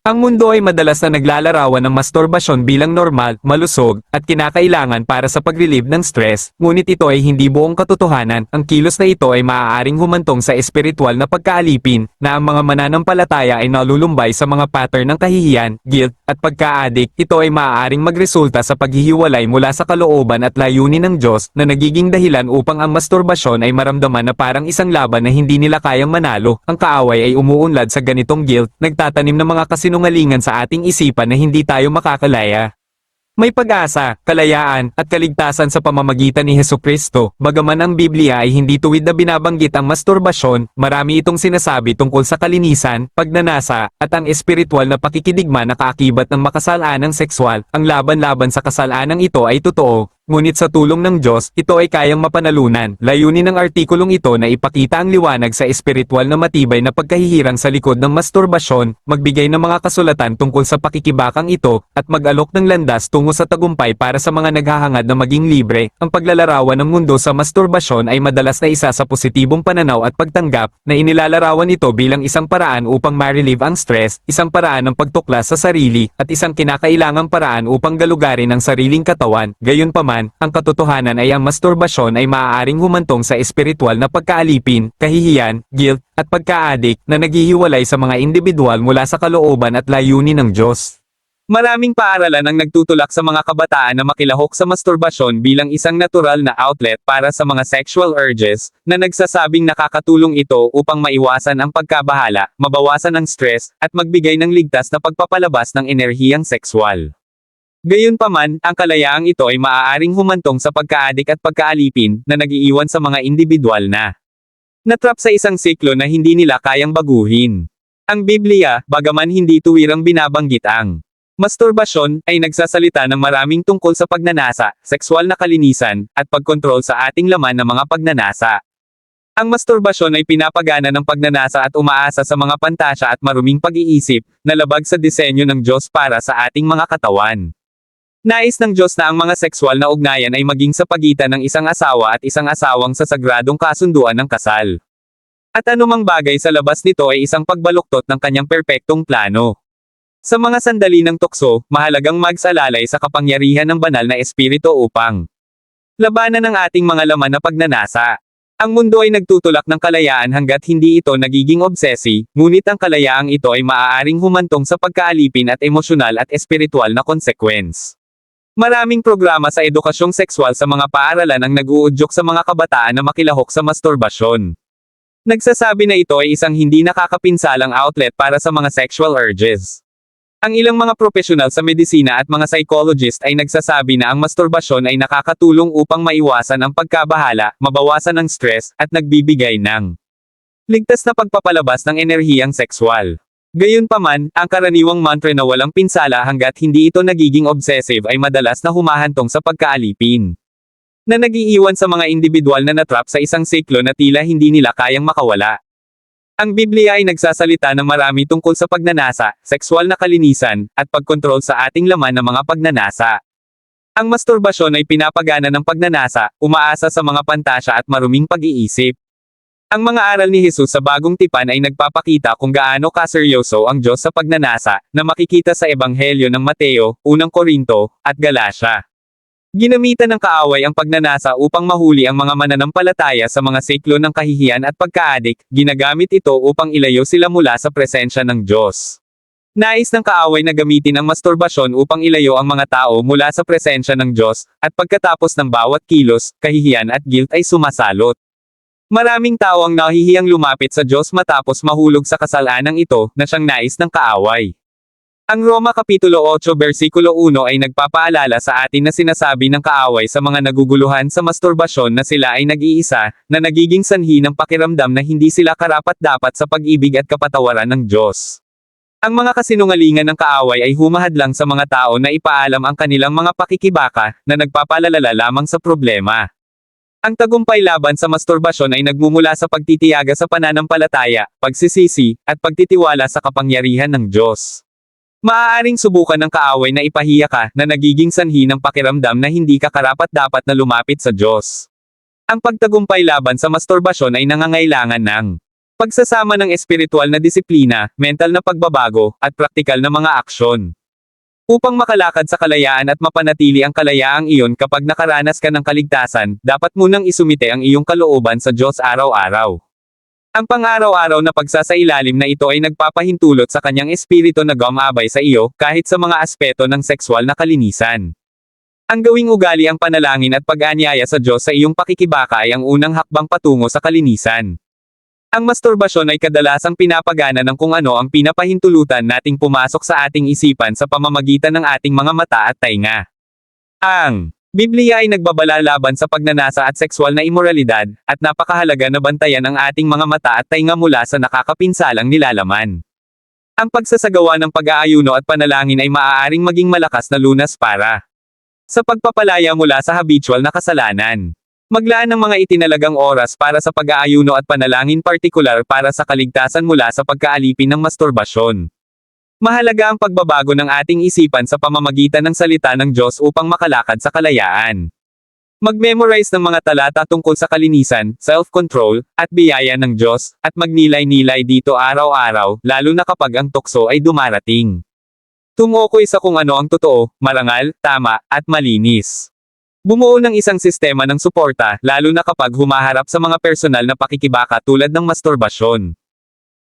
Ang mundo ay madalas na naglalarawan ng masturbasyon bilang normal, malusog, at kinakailangan para sa paglilib ng stress, ngunit ito ay hindi buong katotohanan. Ang kilos na ito ay maaaring humantong sa espiritual na pagkaalipin, na ang mga mananampalataya ay nalulumbay sa mga pattern ng kahihiyan, guilt, at pagka-addict. Ito ay maaaring magresulta sa paghihiwalay mula sa kalooban at layunin ng Diyos na nagiging dahilan upang ang masturbasyon ay maramdaman na parang isang laban na hindi nila kayang manalo. Ang kaaway ay umuunlad sa ganitong guilt, nagtatanim ng mga kasinungalingan sa ating isipan na hindi tayo makakalaya. May pag-asa, kalayaan, at kaligtasan sa pamamagitan ni Heso Kristo. Bagaman ang Biblia ay hindi tuwid na binabanggit ang masturbasyon, marami itong sinasabi tungkol sa kalinisan, pagnanasa, at ang espiritual na pakikidigma na kaakibat ng makasalanang sexual. Ang laban-laban sa kasalanang ito ay totoo, ngunit sa tulong ng Diyos, ito ay kayang mapanalunan. Layunin ng artikulong ito na ipakita ang liwanag sa espiritual na matibay na pagkahihirang sa likod ng masturbasyon, magbigay ng mga kasulatan tungkol sa pakikibakang ito, at mag-alok ng landas tungo sa tagumpay para sa mga naghahangad na maging libre. Ang paglalarawan ng mundo sa masturbasyon ay madalas na isa sa positibong pananaw at pagtanggap, na inilalarawan ito bilang isang paraan upang ma-relieve ang stress, isang paraan ng pagtuklas sa sarili, at isang kinakailangang paraan upang galugarin ang sariling katawan. Gayunpaman, ang katotohanan ay ang masturbasyon ay maaaring humantong sa espiritual na pagkaalipin, kahihiyan, guilt, at pagka-addict na naghihiwalay sa mga individual mula sa kalooban at layunin ng Diyos. Maraming paaralan ang nagtutulak sa mga kabataan na makilahok sa masturbasyon bilang isang natural na outlet para sa mga sexual urges, na nagsasabing nakakatulong ito upang maiwasan ang pagkabahala, mabawasan ang stress, at magbigay ng ligtas na pagpapalabas ng enerhiyang sexual. Gayunpaman, ang kalayaang ito ay maaaring humantong sa pagkaadik at pagkaalipin na nagiiwan sa mga individual na natrap sa isang siklo na hindi nila kayang baguhin. Ang Biblia, bagaman hindi tuwirang binabanggit ang masturbasyon, ay nagsasalita ng maraming tungkol sa pagnanasa, sexual na kalinisan, at pagkontrol sa ating laman ng mga pagnanasa. Ang masturbasyon ay pinapagana ng pagnanasa at umaasa sa mga pantasya at maruming pag-iisip, na labag sa disenyo ng Diyos para sa ating mga katawan. Nais ng Diyos na ang mga sexual na ugnayan ay maging sa pagitan ng isang asawa at isang asawang sa sagradong kasunduan ng kasal. At anumang bagay sa labas nito ay isang pagbaluktot ng kanyang perpektong plano. Sa mga sandali ng tukso, mahalagang magsalalay sa kapangyarihan ng banal na espiritu upang labanan ang ating mga laman na pagnanasa. Ang mundo ay nagtutulak ng kalayaan hanggat hindi ito nagiging obsesi, ngunit ang kalayaang ito ay maaaring humantong sa pagkaalipin at emosyonal at espiritual na konsekwens. Maraming programa sa edukasyong sexual sa mga paaralan ang nag-uudyok sa mga kabataan na makilahok sa masturbasyon. Nagsasabi na ito ay isang hindi nakakapinsalang outlet para sa mga sexual urges. Ang ilang mga profesional sa medisina at mga psychologist ay nagsasabi na ang masturbasyon ay nakakatulong upang maiwasan ang pagkabahala, mabawasan ang stress, at nagbibigay ng ligtas na pagpapalabas ng enerhiyang sexual. Gayunpaman, ang karaniwang mantra na walang pinsala hanggat hindi ito nagiging obsessive ay madalas na humahantong sa pagkaalipin. Na nagiiwan sa mga individual na natrap sa isang siklo na tila hindi nila kayang makawala. Ang Biblia ay nagsasalita ng marami tungkol sa pagnanasa, sexual na kalinisan, at pagkontrol sa ating laman ng mga pagnanasa. Ang masturbasyon ay pinapagana ng pagnanasa, umaasa sa mga pantasya at maruming pag-iisip. Ang mga aral ni Jesus sa bagong tipan ay nagpapakita kung gaano kaseryoso ang Diyos sa pagnanasa, na makikita sa Ebanghelyo ng Mateo, Unang Korinto, at Galasya. Ginamitan ng kaaway ang pagnanasa upang mahuli ang mga mananampalataya sa mga siklo ng kahihiyan at pagkaadik, ginagamit ito upang ilayo sila mula sa presensya ng Diyos. Nais ng kaaway na gamitin ang masturbasyon upang ilayo ang mga tao mula sa presensya ng Diyos, at pagkatapos ng bawat kilos, kahihiyan at guilt ay sumasalot. Maraming tao ang nahihiyang lumapit sa Diyos matapos mahulog sa kasalanang ito, na siyang nais ng kaaway. Ang Roma Kapitulo 8 versikulo 1 ay nagpapaalala sa atin na sinasabi ng kaaway sa mga naguguluhan sa masturbasyon na sila ay nag-iisa, na nagiging sanhi ng pakiramdam na hindi sila karapat-dapat sa pag-ibig at kapatawaran ng Diyos. Ang mga kasinungalingan ng kaaway ay humahadlang sa mga tao na ipaalam ang kanilang mga pakikibaka, na nagpapalalala lamang sa problema. Ang tagumpay laban sa masturbasyon ay nagmumula sa pagtitiyaga sa pananampalataya, pagsisisi, at pagtitiwala sa kapangyarihan ng Diyos. Maaaring subukan ng kaaway na ipahiya ka na nagiging sanhi ng pakiramdam na hindi ka karapat-dapat na lumapit sa Diyos. Ang pagtagumpay laban sa masturbasyon ay nangangailangan ng Pagsasama ng espiritual na disiplina, mental na pagbabago, at praktikal na mga aksyon. Upang makalakad sa kalayaan at mapanatili ang kalayaang iyon kapag nakaranas ka ng kaligtasan, dapat munang isumite ang iyong kalooban sa Diyos araw-araw. Ang pang-araw-araw na pagsasailalim na ito ay nagpapahintulot sa kanyang espiritu na gumabay sa iyo, kahit sa mga aspeto ng sexual na kalinisan. Ang gawing ugali ang panalangin at pag-anyaya sa Diyos sa iyong pakikibaka ay ang unang hakbang patungo sa kalinisan. Ang masturbasyon ay kadalasang pinapagana ng kung ano ang pinapahintulutan nating pumasok sa ating isipan sa pamamagitan ng ating mga mata at tainga. Ang Biblia ay nagbabala laban sa pagnanasa at sexual na imoralidad, at napakahalaga na bantayan ang ating mga mata at tainga mula sa nakakapinsalang nilalaman. Ang pagsasagawa ng pag-aayuno at panalangin ay maaaring maging malakas na lunas para sa pagpapalaya mula sa habitual na kasalanan. Maglaan ng mga itinalagang oras para sa pag-aayuno at panalangin partikular para sa kaligtasan mula sa pagkaalipin ng masturbasyon. Mahalaga ang pagbabago ng ating isipan sa pamamagitan ng salita ng Diyos upang makalakad sa kalayaan. Mag-memorize ng mga talata tungkol sa kalinisan, self-control, at biyaya ng Diyos, at magnilay-nilay dito araw-araw, lalo na kapag ang tukso ay dumarating. Tumukoy sa kung ano ang totoo, marangal, tama, at malinis. Bumuo ng isang sistema ng suporta, lalo na kapag humaharap sa mga personal na pakikibaka tulad ng masturbasyon.